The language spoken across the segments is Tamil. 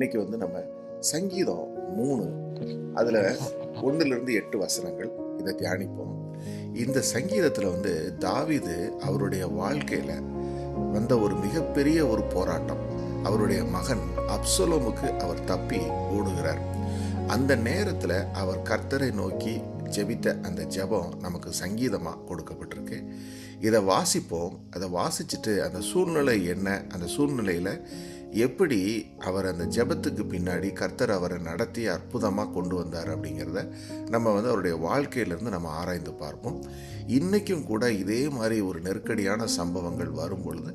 இன்னைக்கு வந்து நம்ம சங்கீதம் மூணு. அதில் ஒன்றுலேருந்து எட்டு வசனங்கள். இதை தியானிப்போம். இந்த சங்கீதத்தில் வந்து தாவிது அவருடைய வாழ்க்கையில் வந்த ஒரு மிகப்பெரிய ஒரு போராட்டம். அவருடைய மகன் அப்சலோமுக்கு அவர் தப்பி ஓடுகிறார். அந்த நேரத்தில் அவர் கர்த்தரை நோக்கி ஜெபித்த அந்த ஜெபம் நமக்கு சங்கீதமாக கொடுக்கப்பட்டிருக்கு. இதை வாசிப்போம். அதை வாசிச்சுட்டு அந்த சூழ்நிலை என்ன? அந்த சூழ்நிலையில் எப்படி அவர் அந்த ஜெபத்துக்கு பின்னாடி கர்த்தர் அவரை நடத்தி அற்புதமாக கொண்டு வந்தார் அப்படிங்கிறத நம்ம வந்து அவருடைய வாழ்க்கையிலேருந்து நம்ம ஆராய்ந்து பார்ப்போம். இன்றைக்கும் கூட இதே மாதிரி ஒரு நெருக்கடியான சம்பவங்கள் வரும் பொழுது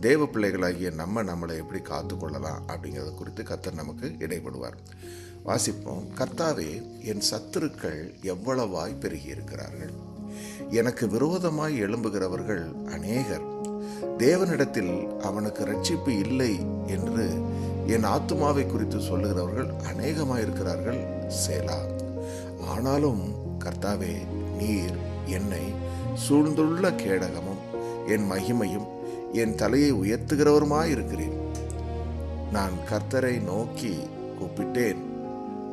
தேவ பிள்ளைகளாகிய நம்ம நம்மளை எப்படி காத்துக்கொள்ளலாம் அப்படிங்கிறத குறித்து கர்த்தர் நமக்கு இடைப்படுவார். வாசிப்போம். கர்த்தாவே என் சத்துருக்கள் எவ்வளவாய் பெருகி இருக்கிறார்கள்? எனக்கு விரோதமாய் எழும்புகிறவர்கள் அநேகர். தேவனிடத்தில் அவனுக்கு ரட்சிப்பு இல்லை என்று என் ஆத்துமாவை குறித்து சொல்லுகிறவர்கள் அநேகமாய் இருக்கிறார்கள் சேலா. ஆனாலும் கர்த்தாவே நீர் என்னை சூழ்ந்துள்ள கேடகமும் என் மகிமையும் என் தலையை உயர்த்துகிறவருமாயிருக்கிறேன் நான் கர்த்தரை நோக்கி கூப்பிட்டேன்.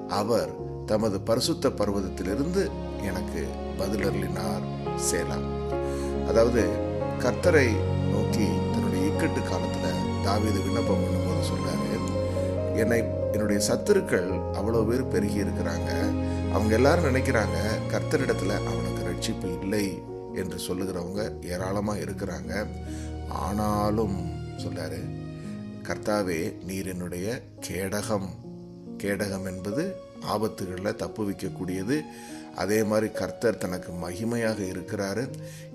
அவர் தமது பரிசுத்த பர்வதத்திலிருந்து எனக்கு பதிலருளினார் சேலா. அதாவது கர்த்தரை நோக்கி தன்னுடைய இக்கட்டு காலத்தில் தாவீது விண்ணப்பம் பண்ணும்போது சொல்றாரு என்னை என்னுடைய சத்துருக்கள் அவ்வளோ பேர் பெருகி இருக்கிறாங்க. அவங்க எல்லாரும் நினைக்கிறாங்க கர்த்தரிடத்தில் அவனுக்கு ரட்சிப்பு இல்லை என்று சொல்லுகிறவங்க ஏராளமாக இருக்கிறாங்க. ஆனாலும் சொல்கிறாரு கர்த்தாவே நீர் என்னுடைய கேடகம். கேடகம் என்பது ஆபத்துகளில் தப்பு வைக்கக்கூடியது. அதே மாதிரி கர்த்தர் தனக்கு மகிமையாக இருக்கிறாரு.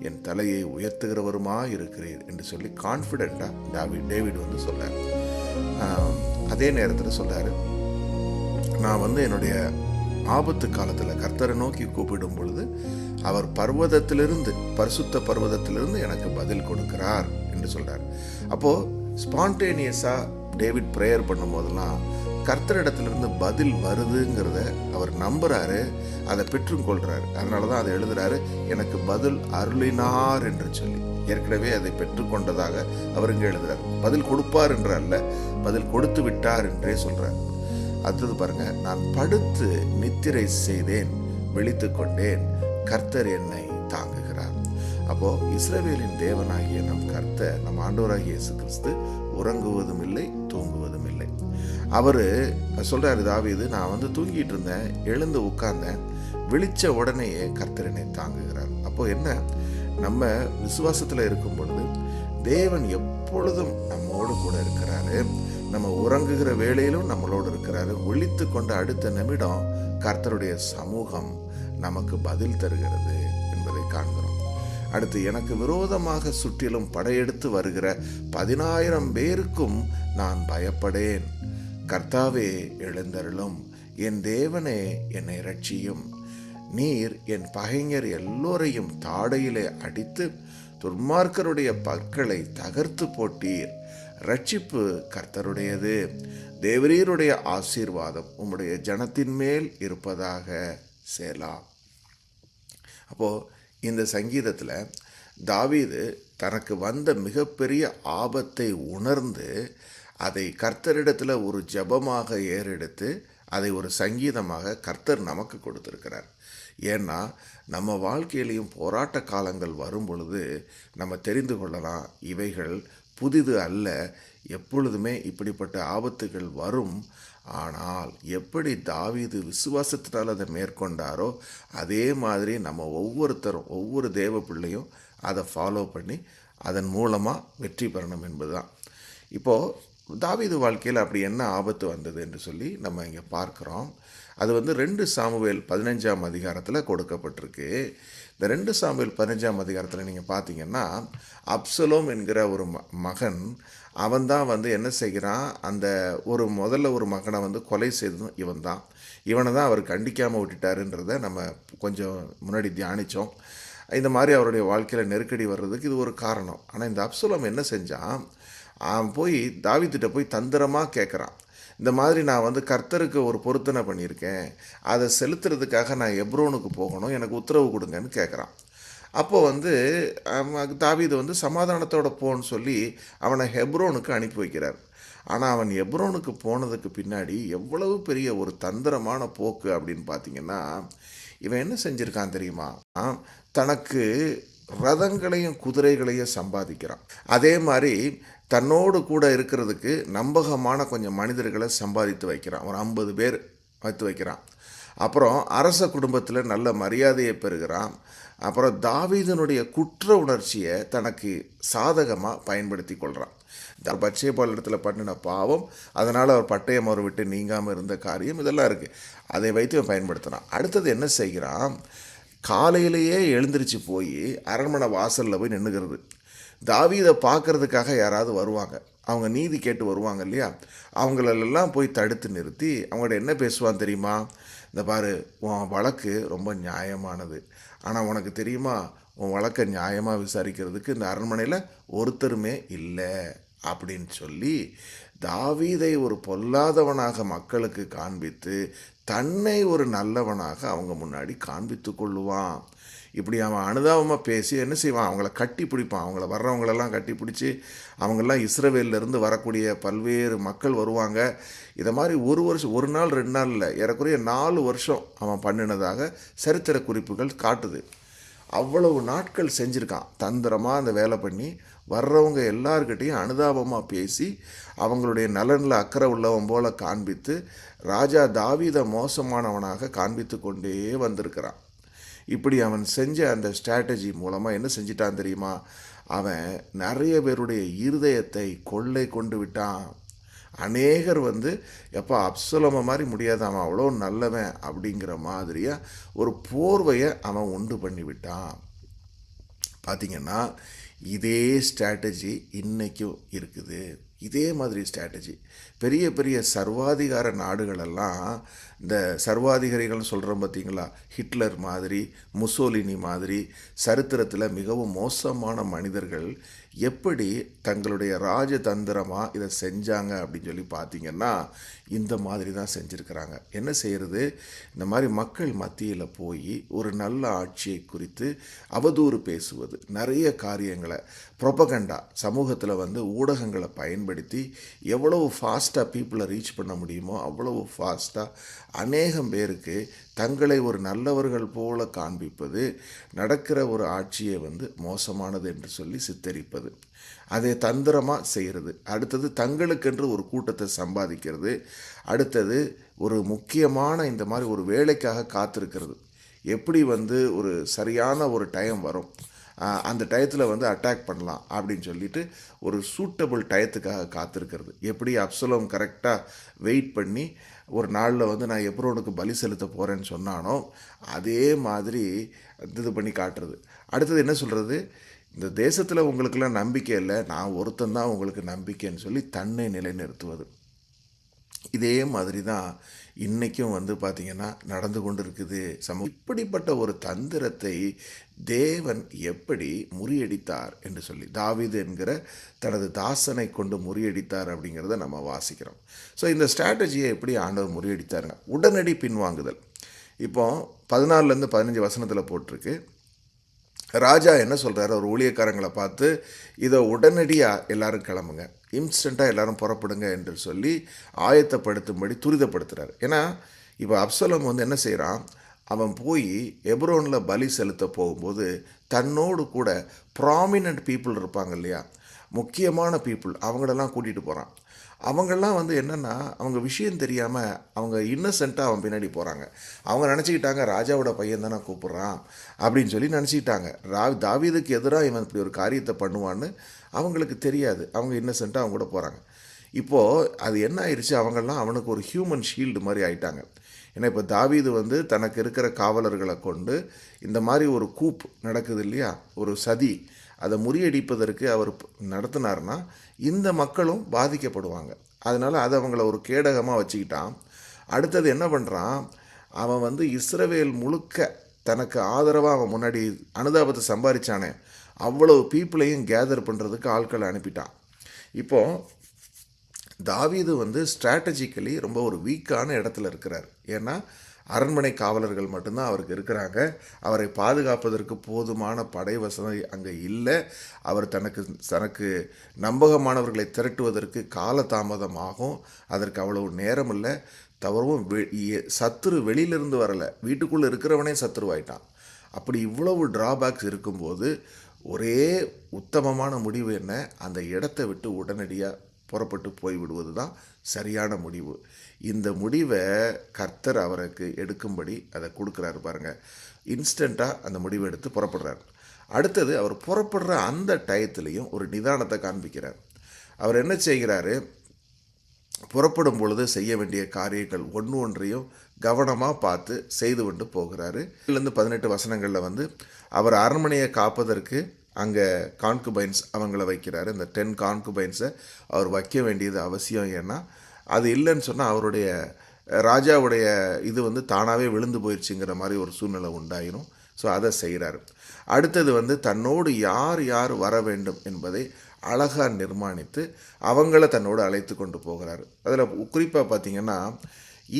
என் தலையை உயர்த்துகிறவருமா இருக்கிறீர் என்று சொல்லி கான்ஃபிடெண்ட்டாக டாவிட் டேவிட் வந்து சொல்கிறார் அதே நேரத்தில் சொல்கிறார் நான் வந்து என்னுடைய ஆபத்து காலத்தில் கர்த்தரை நோக்கி கூப்பிடும் பொழுது அவர் பர்வதத்திலிருந்து பரிசுத்த பர்வதத்திலிருந்து எனக்கு பதில் கொடுக்கிறார் என்று சொல்கிறார் அப்போது ஸ்பான்டேனியஸாக டேவிட் ப்ரேயர் பண்ணும்போதெல்லாம் கர்த்தரிடத்திலிருந்து பதில் வருதுங்கிறத அவர் நம்புறாரு அதை பெற்றுக்கொள்றாரு. அதனால தான் அதை எழுதுறாரு எனக்கு பதில் அருளினார் என்று சொல்லி. ஏற்கனவே அதை பெற்றுக்கொண்டதாக அவர் இங்கே எழுதுறார். பதில் கொடுப்பார் என்று அல்ல பதில் கொடுத்து விட்டார் என்றே சொல்றார். அடுத்தது பாருங்க நான் படுத்து நித்திரை செய்தேன் விழித்து கொண்டேன் கர்த்தர் என்னை தாங்குகிறார். அப்போ இஸ்ரவேலின் தேவனாகிய நம் கர்த்தர் நம் ஆண்டவராகிய இயேசு கிறிஸ்து உறங்குவதும் இல்லை தூங்குவதும் இல்லை. அவர் சொல்கிறாரு தாவீது நான் வந்து தூங்கிட்டு இருந்தேன் எழுந்து உட்கார்ந்தேன் விழிச்ச உடனேயே கர்த்தரனை தாங்குகிறார். அப்போ என்ன? நம்ம விசுவாசத்தில் இருக்கும் பொழுது தேவன் எப்பொழுதும் நம்மோடு கூட இருக்கிறாரு. நம்ம உறங்குகிற வேளையிலும் நம்மளோடு இருக்கிறாரு. ஒழித்து கொண்ட அடுத்த நிமிடம் கர்த்தருடைய சமூகம் நமக்கு பதில் தருகிறது என்பதை காண்கிறோம். அடுத்து எனக்கு விரோதமாக சுற்றிலும் படையெடுத்து வருகிற பதினாயிரம் பேருக்கும் நான் பயப்படேன். கர்த்தாவே எழுந்தருளும். என் தேவனே என்னை ரட்சியும் நீர் என் பகைஞர் எல்லோரையும் தாடையிலே அடித்து துன்மார்க்கருடைய பற்களை தகர்த்து போட்டீர். ரட்சிப்பு கர்த்தருடையது. தேவரீருடைய ஆசீர்வாதம் உம்முடைய ஜனத்தின் மேல் இருப்பதாக. சேலா. அப்போ இந்த சங்கீதத்தில் தாவீது தனக்கு வந்த மிகப்பெரிய ஆபத்தை உணர்ந்து அதை கர்த்தரிடத்தில் ஒரு ஜெபமாக ஏறெடுத்து அதை ஒரு சங்கீதமாக கர்த்தர் நமக்கு கொடுத்துருக்கிறார். ஏன்னா நம்ம வாழ்க்கையிலையும் போராட்ட காலங்கள் வரும் பொழுது நம்ம தெரிந்து கொள்ளலாம் இவைகள் புதிது அல்ல எப்பொழுதுமே இப்படிப்பட்ட ஆபத்துகள் வரும். ஆனால் எப்படி தாவீது விசுவாசத்தினால் அதை மேற்கொண்டாரோ அதே மாதிரி நம்ம ஒவ்வொருத்தரும் ஒவ்வொரு தேவ பிள்ளையும் அதை ஃபாலோ பண்ணி அதன் மூலமாக வெற்றி பெறணும் என்பதுதான். இப்போது தாவீது வாழ்க்கையில் அப்படி என்ன ஆபத்து வந்தது என்று சொல்லி நம்ம இங்கே பார்க்குறோம். அது வந்து ரெண்டு சாமுவேல் பதினஞ்சாம் அதிகாரத்தில் கொடுக்கப்பட்டிருக்கு. இந்த ரெண்டு சாமுவேல் பதினஞ்சாம் அதிகாரத்தில் நீங்கள் பார்த்தீங்கன்னா அப்சலோம் என்கிற ஒரு ம மகன் அவன் தான் வந்து என்ன செய்கிறான்? அந்த ஒரு முதல்ல ஒரு மகனை வந்து கொலை செய்ததும் இவன் தான். இவனை தான் அவர் கண்டிக்காமல் விட்டுட்டாருன்றத நம்ம கொஞ்சம் முன்னாடி தியானித்தோம் இந்த மாதிரி அவருடைய வாழ்க்கையில் நெருக்கடி வர்றதுக்கு இது ஒரு காரணம். ஆனால் இந்த அப்சலோம் என்ன செஞ்சான்? அவன் போய் தாவித்திட்ட போய் தந்திரமாக கேட்குறான் இந்த மாதிரி நான் வந்து கர்த்தருக்கு ஒரு பொருத்தனை பண்ணியிருக்கேன். அதை செலுத்துறதுக்காக நான் எப்ரோனுக்கு போகணும். எனக்கு உத்தரவு கொடுங்கன்னு கேட்குறான் அப்போது வந்து தாவீது வந்து சமாதானத்தோட போன்னு சொல்லி அவனை ஹெப்ரோனுக்கு அனுப்பி வைக்கிறார். ஆனால் அவன் எப்ரோனுக்கு போனதுக்கு பின்னாடி எவ்வளவு பெரிய ஒரு தந்திரமான போக்கு அப்படின்னு பார்த்தீங்கன்னா இவன் என்ன செஞ்சுருக்கான் தெரியுமா? தனக்கு ரதங்களையும் குதிரைகளையும் சம்பாதிக்கிறான். அதே மாதிரி தன்னோடு கூட இருக்கிறதுக்கு நம்பகமான கொஞ்சம் மனிதர்களை சம்பாதித்து வைக்கிறான். ஒரு ஐம்பது பேர் வைத்து வைக்கிறான். அப்புறம் அரச குடும்பத்தில் நல்ல மரியாதையை பெறுகிறான். அப்புறம் தாவீதனுடைய குற்ற உணர்ச்சியை தனக்கு சாதகமாக பயன்படுத்தி கொள்கிறான் பட்சேபால் இடத்துல பண்ணின பாவம் அதனால் அவர் பட்டயம் அவர் விட்டு நீங்காமல் இருந்த காரியம் இதெல்லாம் இருக்குது அதை வைத்து அவன் பயன்படுத்துகிறான் அடுத்தது என்ன செய்கிறான்? காலையிலேயே எழுந்திரிச்சு போய் அரண்மனை வாசலில் போய் நின்றுக்கிறது தாவீதை பார்க்கறதுக்காக யாராவது வருவாங்க. அவங்க நீதி கேட்டு வருவாங்க இல்லையா? அவங்களெல்லாம் போய் தடுத்து நிறுத்தி அவங்கள்ட்ட என்ன பேசுவான் தெரியுமா? இந்த பாரு உன் வழக்கு ரொம்ப நியாயமானது. ஆனால் உனக்கு தெரியுமா? உன் வழக்கை நியாயமாக விசாரிக்கிறதுக்கு இந்த அரண்மனையில் ஒருத்தருமே இல்லை அப்படின்னு சொல்லி தாவீதை ஒரு பொல்லாதவனாக மக்களுக்கு காண்பித்து தன்னை ஒரு நல்லவனாக அவங்க முன்னாடி காண்பித்து கொள்ளுவான். இப்படி அவன் அனுதாபமாக பேசி என்ன செய்வான்? அவங்கள கட்டி பிடிப்பான். அவங்கள வர்றவங்களெல்லாம் கட்டி பிடிச்சி அவங்கெல்லாம் இஸ்ரேவேலேருந்து வரக்கூடிய பல்வேறு மக்கள் வருவாங்க. இதை மாதிரி ஒரு வருஷம் ஒரு நாள் ரெண்டு நாளில் ஏறக்குறைய நாலு வருஷம் அவன் பண்ணினதாக சரித்திர குறிப்புகள் காட்டுது. அவ்வளவு நாட்கள் செஞ்சுருக்கான். தந்திரமாக அந்த வேலை பண்ணி வர்றவங்க எல்லார்கிட்டையும் அனுதாபமாக பேசி அவங்களுடைய நலனில் அக்கறை உள்ளவன் போல காண்பித்து ராஜா தாவீத மோசமானவனாக காண்பித்து கொண்டே வந்திருக்கிறான். இப்படி அவன் செஞ்ச அந்த ஸ்ட்ராட்டஜி மூலமாக என்ன செஞ்சிட்டான் தெரியுமா? அவன் நிறைய பேருடைய இருதயத்தை கொள்ளை கொண்டு விட்டான். அநேகர் வந்து எப்போ அப்சலம மாதிரி முடியாது அவன் அவ்வளோ நல்லவன் அப்படிங்கிற மாதிரியாக ஒரு போர்வையை அவன் உண்டு பண்ணி விட்டான். பார்த்திங்கன்னா இதே ஸ்ட்ராட்டஜி இன்றைக்கும் இருக்குது. இதே மாதிரி ஸ்ட்ராட்டஜி பெரிய பெரிய சர்வாதிகார நாடுகளெல்லாம் இந்த சர்வாதிகாரிகள்னு சொல்கிறோம் பார்த்தீங்களா ஹிட்லர் மாதிரி முசோலினி மாதிரி சரித்திரத்தில் மிகவும் மோசமான மனிதர்கள் எப்படி தங்களுடைய ராஜதந்திரமாக இதை செஞ்சாங்க அப்படின்னு சொல்லி பார்த்தீங்கன்னா இந்த மாதிரி தான் செஞ்சுருக்கிறாங்க. என்ன செய்கிறது இந்த மாதிரி மக்கள் மத்தியில் போய் ஒரு நல்ல ஆட்சியை குறித்து அவதூறு பேசுவது நிறைய காரியங்களை ப்ரொபகண்டா சமூகத்தில் வந்து ஊடகங்களை பயன்படுத்தி எவ்வளவு ஃபாஸ்ட்டாக பீப்புளை ரீச் பண்ண முடியுமோ அவ்வளவு ஃபாஸ்ட்டாக அநேகம் பேருக்கு தங்களை ஒரு நல்லவர்கள் போல காண்பிப்பது நடக்கிற ஒரு ஆட்சியை வந்து மோசமானது என்று சொல்லி சித்தரிப்பது. அதை தந்திரமாக செய்கிறது அடுத்தது தங்களுக்கென்று ஒரு கூட்டத்தை சம்பாதிக்கிறது. அடுத்தது ஒரு முக்கியமான இந்த மாதிரி ஒரு வேலைக்காக காத்திருக்கிறது. எப்படி வந்து ஒரு சரியான ஒரு டைம் வரும்? அந்த டயத்தில் வந்து அட்டாக் பண்ணலாம் அப்படின்னு சொல்லிட்டு ஒரு சூட்டபிள் டயத்துக்காக காத்திருக்கிறது. எப்படி அப்சலோம் கரெக்டாக வெயிட் பண்ணி ஒரு நாளில் வந்து நான் எப்ரோனுக்கு பலி செலுத்த போகிறேன்னு சொன்னானோ அதே மாதிரி இது பண்ணி காட்டுறது. அடுத்தது என்ன சொல்கிறது இந்த தேசத்தில் உங்களுக்கெல்லாம் நம்பிக்கை இல்லை நான் ஒருத்தன் தான் உங்களுக்கு நம்பிக்கைன்னு சொல்லி தன்னை நிலைநிறுத்துவது. இதே மாதிரி தான் இன்றைக்கும் வந்து பார்த்திங்கன்னா நடந்து கொண்டு இருக்குது சமூக இப்படிப்பட்ட ஒரு தந்திரத்தை தேவன் எப்படி முறியடித்தார் என்று சொல்லி தாவீது என்கிற தனது தாசனை கொண்டு முறியடித்தார் அப்படிங்கிறத நம்ம வாசிக்கிறோம். ஸோ இந்த ஸ்ட்ராட்டஜியை எப்படி ஆண்டவர் முறியடித்தாருங்க உடனடி பின்வாங்குதல். இப்போ பதினாலுலேருந்து பதினஞ்சு வசனத்தில் போட்டிருக்கு. ராஜா என்ன சொல்கிறாரு அவர் ஊழியக்காரங்களை பார்த்து இதை உடனடியாக எல்லாரும் கிளம்புங்க. இன்ஸ்டண்ட்டாக எல்லாரும் புறப்படுங்க என்று சொல்லி ஆயத்தப்படுத்தும்படி துரிதப்படுத்துகிறார் ஏன்னா இப்போ அப்சலம் வந்து என்ன செய்கிறான் அவன் போய் எப்ரோனில் பலி செலுத்த போகும்போது தன்னோடு கூட ப்ராமினன்ட் பீப்புள் இருப்பாங்க இல்லையா? முக்கியமான பீப்புள் அவங்களெல்லாம் கூட்டிகிட்டு போகிறான் அவங்கெல்லாம் வந்து என்னென்னா அவங்க விஷயம் தெரியாமல் அவங்க இன்னசென்ட்டாக அவன் பின்னாடி போகிறாங்க அவங்க நினச்சிக்கிட்டாங்க ராஜாவோட பையன் தானே கூப்பிட்றான் அப்படின்னு சொல்லி நினச்சிக்கிட்டாங்க. ரா தாவீதுக்கு எதிராக இவன் இப்படி ஒரு காரியத்தை பண்ணுவான்னு அவங்களுக்கு தெரியாது. அவங்க இன்னசென்ட்டாக அவங்க கூட போகிறாங்க இப்போது அது என்ன ஆயிடுச்சு அவங்கெல்லாம் அவனுக்கு ஒரு ஹியூமன் ஷீல்டு மாதிரி ஆயிட்டாங்க. ஏன்னா இப்போ தாவீது வந்து தனக்கு இருக்கிற காவலர்களை கொண்டு இந்த மாதிரி ஒரு கூப் நடக்குது இல்லையா? ஒரு சதி. அதை முறியடிப்பதற்கு அவர் நடத்தினார்னா இந்த மக்களும் பாதிக்கப்படுவாங்க. அதனால் அதை அவங்கள ஒரு கேடகமாக வச்சுக்கிட்டான். அடுத்தது என்ன பண்ணுறான் அவன் வந்து இஸ்ரவேல் முழுக்க தனக்கு ஆதரவாக அவன் முன்னாடி அனுதாபத்தை சம்பாதிச்சானே அவ்வளவு பீப்புளையும் கேதர் பண்ணுறதுக்கு ஆட்களை அனுப்பிட்டான். இப்போது தாவீது வந்து ஸ்ட்ராட்டஜிக்கலி ரொம்ப ஒரு வீக்கான இடத்துல இருக்கிறார். ஏன்னா அரண்மனை காவலர்கள் மட்டும்தான் அவருக்கு இருக்கிறாங்க. அவரை பாதுகாப்பதற்கு போதுமான படை வசதி அங்கே இல்லை. அவர் தனக்கு தனக்கு நம்பகமானவர்களை திரட்டுவதற்கு காலதாமதம் ஆகும். அதற்கு அவ்வளவு நேரம் இல்லை தவறவும் வெ- சத்துரு வெளியிலிருந்து வரலை. வீட்டுக்குள்ளே இருக்கிறவனே சத்துருவாயிட்டான். அப்படி இவ்வளவு டிராபேக்ஸ் இருக்கும்போது ஒரே உத்தமமான முடிவு என்ன? அந்த இடத்தை விட்டு உடனடியாக புறப்பட்டு போய்விடுவது தான் சரியான முடிவு. இந்த முடிவை கர்த்தர் அவருக்கு எடுக்கும்படி அதை கொடுக்குறாரு பாருங்க. இன்ஸ்டண்ட்டாக அந்த முடிவை எடுத்து புறப்படுறார். அடுத்தது அவர் புறப்படுற அந்த டயத்துலேயும் ஒரு நிதானத்தை காண்பிக்கிறார். அவர் என்ன செய்கிறாரு? புறப்படும் பொழுது செய்ய வேண்டிய காரியங்கள் ஒன்று ஒன்றையும் கவனமாக பார்த்து செய்து கொண்டு போகிறாரு. இதுலேருந்து பதினெட்டு வசனங்களில் வந்து அவர் அரண்மனையை காப்பதற்கு அங்கே கான்குபைன்ஸ் அவங்கள வைக்கிறாரு. இந்த டென் கான்குபைன்ஸை அவர் வைக்க வேண்டியது அவசியம். ஏன்னா அது இல்லைன்னு சொன்னால் அவருடைய ராஜாவுடைய இது வந்து தானாகவே விழுந்து போயிடுச்சுங்கிற மாதிரி ஒரு சூழ்நிலை உண்டாயிரும். ஸோ அதை செய்கிறாரு அடுத்தது வந்து தன்னோடு யார் யார் வர வேண்டும் என்பதை அழகாக நிர்மாணித்து அவங்கள தன்னோடு அழைத்து கொண்டு போகிறார். அதில் குறிப்பாக பார்த்தீங்கன்னா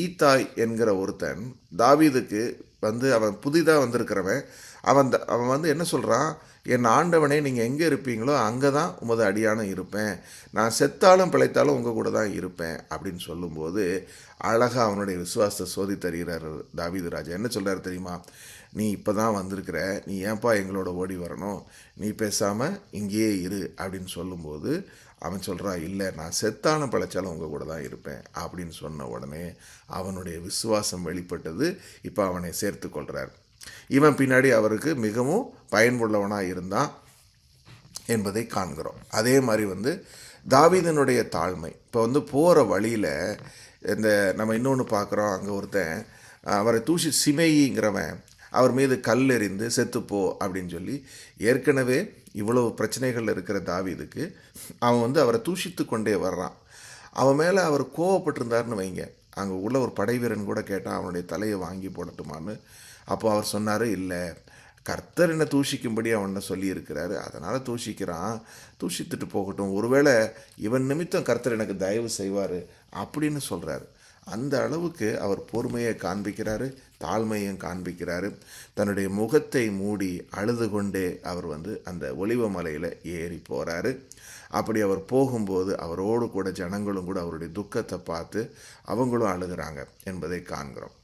ஈத்தாய் என்கிற ஒருத்தன் தாவீதுக்கு வந்து அவன் புதிதாக வந்திருக்கிறவன். அவன் அவன் வந்து என்ன சொல்கிறான் என் ஆண்டவனே நீங்கள் எங்கே இருப்பீங்களோ அங்கே தான் உமது அடியானும் இருப்பேன். நான் செத்தாலும் பிழைத்தாலும் உங்கள் கூட தான் இருப்பேன் அப்படின்னு சொல்லும்போது அழகாக அவனுடைய விசுவாசத்தை சோதி தருகிறார் தாவீது ராஜா. என்ன சொல்கிறார் தெரியுமா? நீ இப்போ தான் வந்திருக்கிற நீ ஏன்பா எங்களோட ஓடி வரணும்? நீ பேசாமல் இங்கேயே இரு அப்படின்னு சொல்லும்போது அவன் சொல்கிறான் இல்லை நான் செத்தாலும் பிழைச்சாலும் உங்கள் கூட தான் இருப்பேன் அப்படின்னு சொன்ன உடனே அவனுடைய விசுவாசம் வெளிப்பட்டது. இப்போ அவனை சேர்த்து கொள்கிறார் இவன் பின்னாடி அவருக்கு மிகவும் பயன்புள்ளவனாக இருந்தான் என்பதை காண்கிறோம். அதே மாதிரி வந்து தாவீதனுடைய தாழ்மை. இப்போ வந்து போகிற வழியில் இந்த நம்ம இன்னொன்று பார்க்குறோம் அங்கே ஒருத்தன் அவரை தூஷி சிமேயிங்கிறவன் அவர் மீது கல் எறிந்து செத்துப்போ அப்படின்னு சொல்லி ஏற்கனவே இவ்வளவு பிரச்சனைகள் இருக்கிற தாவீதுக்கு அவன் வந்து அவரை தூஷித்து கொண்டே வர்றான். அவன் மேலே அவர் கோவப்பட்டிருந்தாருன்னு வைங்க. அங்கே உள்ள ஒரு படை வீரன் கூட கேட்டான் அவனுடைய தலையை வாங்கி போடட்டுமான்னு அப்போ அவர் சொன்னார் இல்லை கர்த்தர் என்ன தூஷிக்கும்படி அவனை சொல்லியிருக்கிறாரு. அதனால் தூஷிக்கிறான். தூஷித்துட்டு போகட்டும். ஒருவேளை இவன் நிமித்தம் கர்த்தர் எனக்கு தயவு செய்வார் அப்படின்னு சொல்கிறாரு அந்த அளவுக்கு அவர் பொறுமையை காண்பிக்கிறாரு தாழ்மையும் காண்பிக்கிறாரு. தன்னுடைய முகத்தை மூடி அழுது கொண்டே அவர் வந்து அந்த ஒளிவ மலையில் ஏறி போகிறாரு அப்படி அவர் போகும்போது அவரோடு கூட ஜனங்களும் கூட அவருடைய துக்கத்தை பார்த்து அவங்களும் அழுகிறாங்க என்பதை காண்கிறோம்.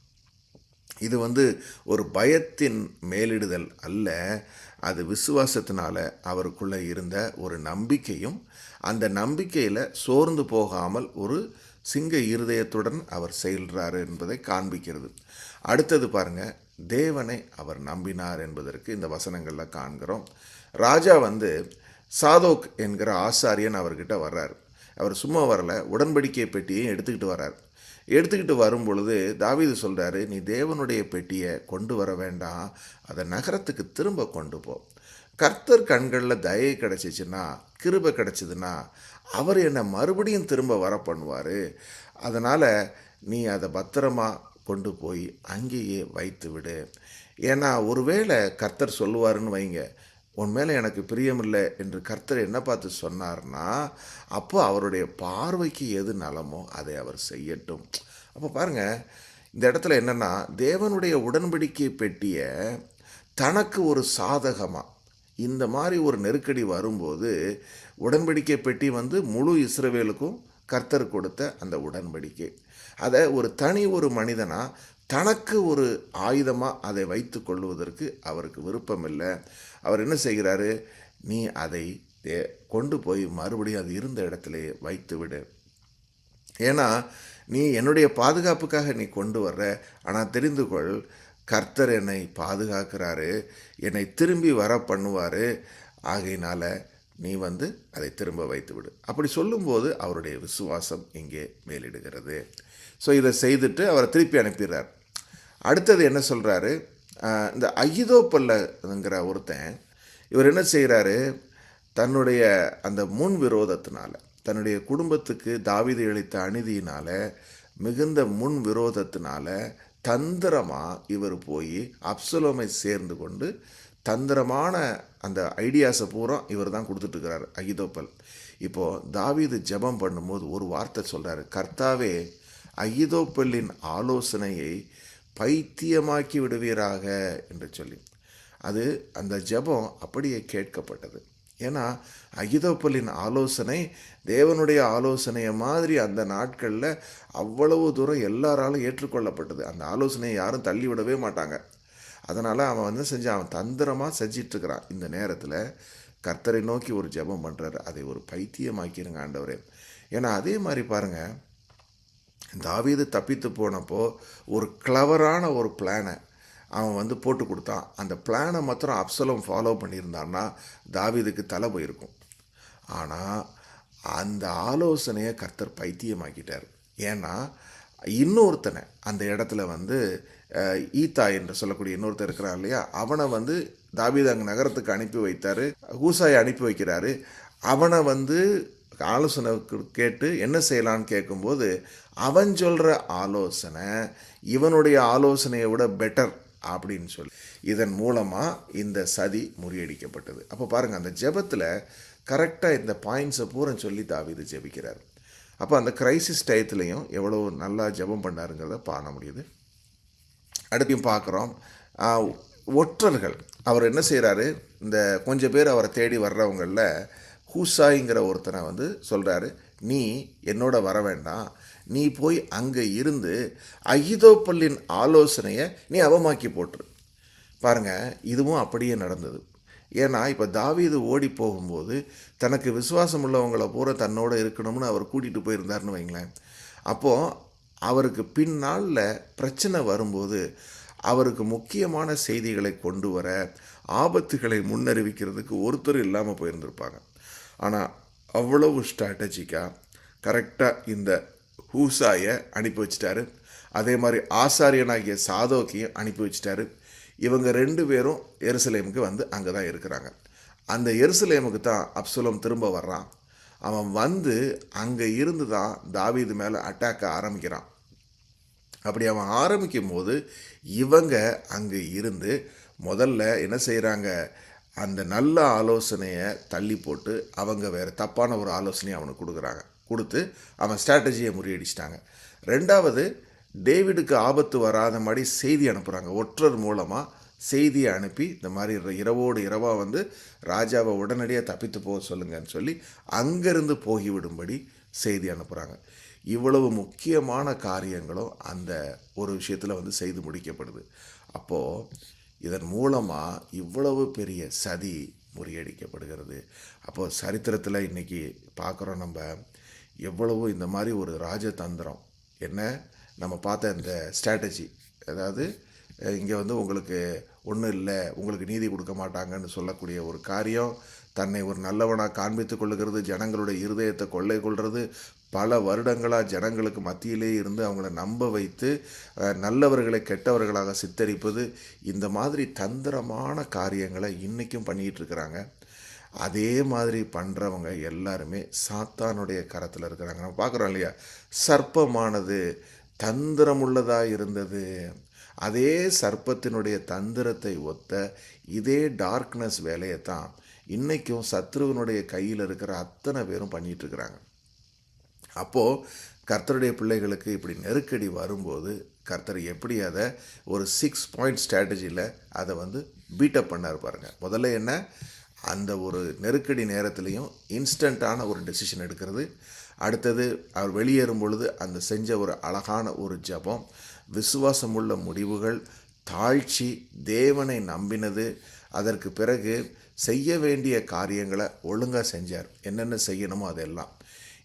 இது வந்து ஒரு பயத்தின் மேலிடுதல் அல்ல. அது விசுவாசத்தினால அவருக்குள்ளே இருந்த ஒரு நம்பிக்கையும் அந்த நம்பிக்கையில் சோர்ந்து போகாமல் ஒரு சிங்க இருதயத்துடன் அவர் செயல்கிறார் என்பதை காண்பிக்கிறது. அடுத்தது பாருங்கள் தேவனை அவர் நம்பினார் என்பதற்கு இந்த வசனங்களில் காண்கிறோம். ராஜா வந்து சாதோக் என்கிற ஆசாரியன் அவர்கிட்ட வர்றார். அவர் சும்மா வரல உடன்படிக்கை பெட்டியையும் எடுத்துக்கிட்டு வர்றார். எடுத்துக்கிட்டு வரும் பொழுது தாவீது சொல்கிறாரு நீ தேவனுடைய பெட்டியை கொண்டு வர வேண்டாம். அதை நகரத்துக்கு திரும்ப கொண்டு போ. கர்த்தர் கண்களில் தயை கிடச்சிச்சின்னா கிருபை கிடச்சிதுன்னா அவர் என்னை மறுபடியும் திரும்ப வர பண்ணுவார். அதனால் நீ அதை பத்திரமா கொண்டு போய் அங்கேயே வைத்து விடு ஏன்னா ஒருவேளை கர்த்தர் சொல்லுவாருன்னு வைங்க. உன் மேலே எனக்கு பிரியமில்லை என்று கர்த்தர் என்ன பார்த்து சொன்னார்னா அப்போ அவருடைய பார்வைக்கு எது நலமோ அதை அவர் செய்யட்டும். அப்போ பாருங்க இந்த இடத்துல என்னன்னா தேவனுடைய உடன்படிக்கை பெட்டியை தனக்கு ஒரு சாதகமாக இந்த மாதிரி ஒரு நெருக்கடி வரும்போது உடன்படிக்கை பெட்டி வந்து முழு இஸ்ரவேலுக்கும் கர்த்தர் கொடுத்த அந்த உடன்படிக்கை. அதை ஒரு தனி ஒரு மனிதனாக தனக்கு ஒரு ஆயுதமாக அதை வைத்து கொள்வதற்கு அவருக்கு விருப்பம் இல்லை அவர் என்ன செய்கிறாரு? நீ அதை தே- கொண்டு போய் மறுபடியும் அது இருந்த இடத்திலே வைத்து விடு. ஏன்னா நீ என்னுடைய பாதுகாப்புக்காக நீ கொண்டு வர்ற. ஆனால் தெரிந்து கொள் கர்த்தர் என்னை பாதுகாக்கிறாரு. என்னை திரும்பி வர பண்ணுவார். ஆகையினால் நீ வந்து அதை திரும்ப வைத்து விடு. அப்படி சொல்லும்போது அவருடைய விசுவாசம் இங்கே மேலிடுகிறது. ஸோ இதை செய்துட்டு அவரை திருப்பி அனுப்பிடுறார். அடுத்தது என்ன சொல்கிறாரு இந்த ஐயதோப்பல்லங்கிற ஒருத்தன் இவர் என்ன செய்கிறாரு தன்னுடைய அந்த முன் விரோதத்தினால தன்னுடைய குடும்பத்துக்கு தாவீது அளித்த அநீதியினால மிகுந்த முன் விரோதத்தினால தந்திரமாக இவர் போய் அப்சலோமை சேர்ந்து கொண்டு தந்திரமான அந்த ஐடியாஸை பூரா இவர் தான் கொடுத்துட்ருக்கிறார் அகிதோப்பல் இப்போது தாவீது ஜெபம் பண்ணும்போது ஒரு வார்த்தை சொல்கிறாரு கர்த்தாவே அகிதோப்பல்லின் ஆலோசனையை பைத்தியமாக்கி விடுவீராக என்று சொல்லி. அது அந்த ஜெபம் அப்படியே கேட்கப்பட்டது. ஏன்னா அகிதோப்பலின் ஆலோசனை தேவனுடைய ஆலோசனையை மாதிரி அந்த நாட்களில் அவ்வளவு தூரம் எல்லாராலும் ஏற்றுக்கொள்ளப்பட்டது. அந்த ஆலோசனையை யாரும் தள்ளி விடவே மாட்டாங்க. அதனால் அவன் வந்து செஞ்சான்? அவன் தந்திரமாக செஞ்சிட்ருக்கிறான். இந்த நேரத்தில் கர்த்தரை நோக்கி ஒரு ஜெபம் பண்ணுறாரு அதை ஒரு பைத்தியமாக்கிருங்க ஆண்டவரே. ஏன்னா அதே மாதிரி பாருங்கள் தாவீது தப்பித்து போனப்போ ஒரு கிளவரான ஒரு பிளானை அவன் வந்து போட்டு கொடுத்தான். அந்த பிளானை மாத்திரம் அப்சலம் ஃபாலோ பண்ணியிருந்தான்னா தாவீதுக்கு தலை போயிருக்கும். ஆனால் அந்த ஆலோசனையை கர்த்தர் பைத்தியமாக்கிட்டார். ஏன்னா இன்னொருத்தனை அந்த இடத்துல வந்து ஈத்தா என்று சொல்லக்கூடிய இன்னொருத்தர் இருக்கிறான் இல்லையா? அவனை வந்து தாவீது அங்கே நகரத்துக்கு அனுப்பி வைத்தார் ஹூசாயை அனுப்பி வைக்கிறாரு. அவனை வந்து ஆலோசனை கேட்டு என்ன செய்யலான்னு கேட்கும்போது அவன் சொல்கிற ஆலோசனை இவனுடைய ஆலோசனையை விட பெட்டர் அப்படின்னு சொல்லி. இதன் மூலமாக இந்த சதி முறியடிக்கப்பட்டது. அப்போ பாருங்கள் அந்த ஜெபத்தில் கரெக்டாக இந்த பாயிண்ட்ஸை பூரா சொல்லி தாவிது ஜெபிக்கிறார். அப்போ அந்த கிரைசிஸ் டயத்துலையும் எவ்வளோ நல்லா ஜெபம் பண்ணாருங்கிறத காண முடியுது. அடுத்தையும் பார்க்குறோம். ஒற்றர்கள். அவர் என்ன செய்கிறாரு இந்த கொஞ்சம் பேர் அவரை தேடி வர்றவங்களில் ஹூசாய்ங்கிற ஒருத்தனை வந்து சொல்கிறாரு நீ என்னோட வர வேண்டாம். நீ போய் அங்கே இருந்து அகிதோப்பல்லின் ஆலோசனையை நீ அவமாக்கி போட்டுரு. பாருங்க இதுவும் அப்படியே நடந்தது. ஏன்னா இப்போ தாவீது ஓடி போகும்போது தனக்கு விசுவாசம் உள்ளவங்கள பூரா தன்னோட இருக்கணும்னு அவர் கூட்டிகிட்டு போயிருந்தாருன்னு வைங்களேன். அப்போது அவருக்கு பின்னாளில் பிரச்சனை வரும்போது அவருக்கு முக்கியமான செய்திகளை கொண்டு வர ஆபத்துகளை முன்னறிவிக்கிறதுக்கு ஒருத்தர் இல்லாமல் போயிருந்திருப்பாங்க. ஆனால் அவ்வளவு ஸ்ட்ராட்டஜிக்காக கரெக்டாக இந்த ஹூசாயை அனுப்பி வச்சிட்டாரு. அதே மாதிரி ஆசாரியனாகிய சாதோக்கியும் அனுப்பி வச்சிட்டாரு. இவங்க ரெண்டு பேரும் எருசலேமுக்கு வந்து அங்கே தான் இருக்கிறாங்க. அந்த எருசலேமுக்கு தான் அப்சுலம் திரும்ப வர்றான். அவன் வந்து அங்கே இருந்து தான் தாவீது மேலே அட்டாக்க ஆரம்பிக்கிறான். அப்படி அவன் ஆரம்பிக்கும் போது இவங்க அங்கே இருந்து முதல்ல என்ன செய்கிறாங்க அந்த நல்ல ஆலோசனையை தள்ளி போட்டு அவங்க வேறு தப்பான ஒரு ஆலோசனையை அவனுக்கு கொடுக்குறாங்க. கொடுத்து அவன் ஸ்ட்ராட்டஜியை முறியடிச்சிட்டாங்க. ரெண்டாவது டேவிடுக்கு ஆபத்து வராத மாதிரி செய்தி அனுப்புகிறாங்க ஒற்றர் மூலமாக செய்தியை அனுப்பி இந்த மாதிரி இரவோடு இரவாக வந்து ராஜாவை உடனடியாக தப்பித்து போக சொல்லுங்கன்னு சொல்லி அங்கேருந்து போகிவிடும்படி செய்தி அனுப்புகிறாங்க இவ்வளவு முக்கியமான காரியங்களும் அந்த ஒரு விஷயத்தில் வந்து செய்து முடிக்கப்படுது. அப்போது இதன் மூலமாக இவ்வளவு பெரிய சதி முறியடிக்கப்படுகிறது. அப்போது சரித்திரத்தில் இன்றைக்கி பார்க்குறோம் நம்ம எவ்வளவு இந்த மாதிரி ஒரு ராஜதந்திரம். என்ன? நம்ம பார்த்த இந்த ஸ்ட்ராட்டஜி அதாவது இங்கே வந்து உங்களுக்கு ஒன்றும் இல்லை உங்களுக்கு நீதி கொடுக்க மாட்டாங்கன்னு சொல்லக்கூடிய ஒரு காரியம் தன்னை ஒரு நல்லவனாக காண்பித்து கொள்ளுகிறது ஜனங்களுடைய இருதயத்தை கொள்ளை கொள்வது பல வருடங்களாக ஜனங்களுக்கு மத்தியிலே இருந்து அவங்கள நம்ப வைத்து நல்லவர்களை கெட்டவர்களாக சித்தரிப்பது இந்த மாதிரி தந்திரமான காரியங்களை இன்றைக்கும் பண்ணிகிட்டு இருக்கிறாங்க அதே மாதிரி பண்ணுறவங்க எல்லாருமே சாத்தானுடைய கரத்தில் இருக்கிறாங்க. நம்ம பார்க்குறோம் இல்லையா? சர்ப்பமானது தந்திரமுள்ளதாக இருந்தது. அதே சர்ப்பத்தினுடைய தந்திரத்தை ஒத்த இதே டார்க்னஸ் வேலையை தான் இன்றைக்கும் சத்ருவனுடைய கையில் இருக்கிற அத்தனை பேரும் பண்ணிகிட்ருக்குறாங்க அப்போது கர்த்தருடைய பிள்ளைகளுக்கு இப்படி நெருக்கடி வரும்போது கர்த்தர் எப்படி அதை ஒரு சிக்ஸ் பாயிண்ட் ஸ்ட்ராட்டஜியில் அதை வந்து பீட்டப் பண்ணார் பாருங்கள் முதல்ல என்ன? அந்த ஒரு நெருக்கடி நேரத்துலையும் இன்ஸ்டண்ட்டான ஒரு டெசிஷன் எடுக்கிறது. அடுத்தது அவர் வெளியேறும் பொழுது அந்த செஞ்ச ஒரு அழகான ஒரு ஜெபம் விசுவாசமுள்ள முடிவுகள் தாழ்ச்சி தேவனை நம்பினது. அதற்கு பிறகு செய்ய வேண்டிய காரியங்களை ஒழுங்காக செஞ்சார். என்னென்ன செய்யணுமோ அதெல்லாம்.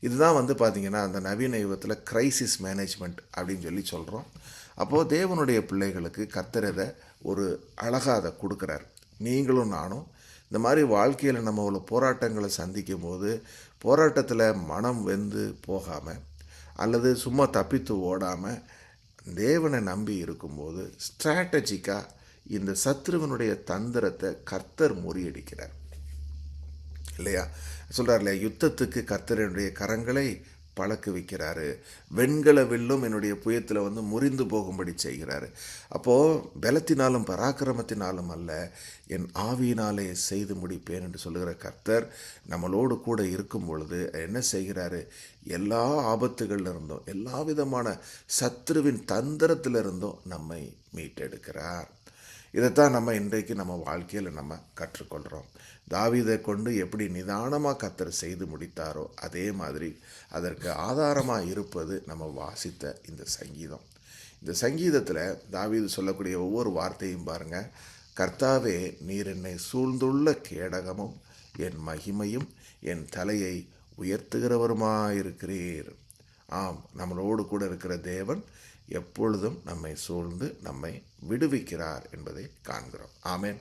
இதுதான் வந்து பார்த்திங்கன்னா அந்த நவீன யுகத்தில் கிரைசிஸ் மேனேஜ்மெண்ட் அப்படின்னு சொல்லி சொல்கிறோம் அப்போது தேவனுடைய பிள்ளைகளுக்கு கர்த்தர் இதை ஒரு அழகாக அதை கொடுக்குறார். நீங்களும் நானும் இந்த மாதிரி வாழ்க்கையில் நம்ம உள்ள போராட்டங்களை சந்திக்கும் போது போராட்டத்தில் மனம் வெந்து போகாமல் அல்லது சும்மா தப்பித்து ஓடாமல் தேவனை நம்பி இருக்கும்போது ஸ்ட்ராட்டஜிக்காக இந்த சத்ருவனுடைய தந்திரத்தை கர்த்தர் முறியடிக்கிறார். இல்லையா? சொல்கிறார்ல யுத்தத்துக்கு கர்த்தரனுடைய கரங்களை பழக்கு வைக்கிறாரு. வெண்கல வில்லும் என்னுடைய புயத்தில் வந்து முறிந்து போகும்படி செய்கிறாரு. அப்போது பலத்தினாலும் பராக்கிரமத்தினாலும் அல்ல என் ஆவியினாலே செய்து முடிப்பேன் என்று சொல்லுகிற கர்த்தர் நம்மளோடு கூட இருக்கும் பொழுது என்ன செய்கிறாரு? எல்லா ஆபத்துகளில் இருந்தும் எல்லா விதமான சத்ருவின் தந்திரத்திலிருந்தும் நம்மை மீட்டெடுக்கிறார். இதைத்தான் நம்ம இன்றைக்கு நம்ம வாழ்க்கையில் நம்ம கற்றுக்கொள்கிறோம் தாவிதை கொண்டு எப்படி நிதானமாக கத்தர் செய்து முடித்தாரோ அதே மாதிரி அதற்கு ஆதாரமாக இருப்பது நம்ம வாசித்த இந்த சங்கீதம். இந்த சங்கீதத்தில் தாவீது சொல்லக்கூடிய ஒவ்வொரு வார்த்தையும் பாருங்கள் கர்த்தாவே நீர் என்னை சூழ்ந்துள்ள கேடகமும் என் மகிமையும் என் தலையை உயர்த்துகிறவருமாயிருக்கிறீர். ஆம் நம்மளோடு கூட இருக்கிற தேவன் எப்பொழுதும் நம்மை சூழ்ந்து நம்மை விடுவிக்கிறார் என்பதை காண்கிறோம். ஆமேன்.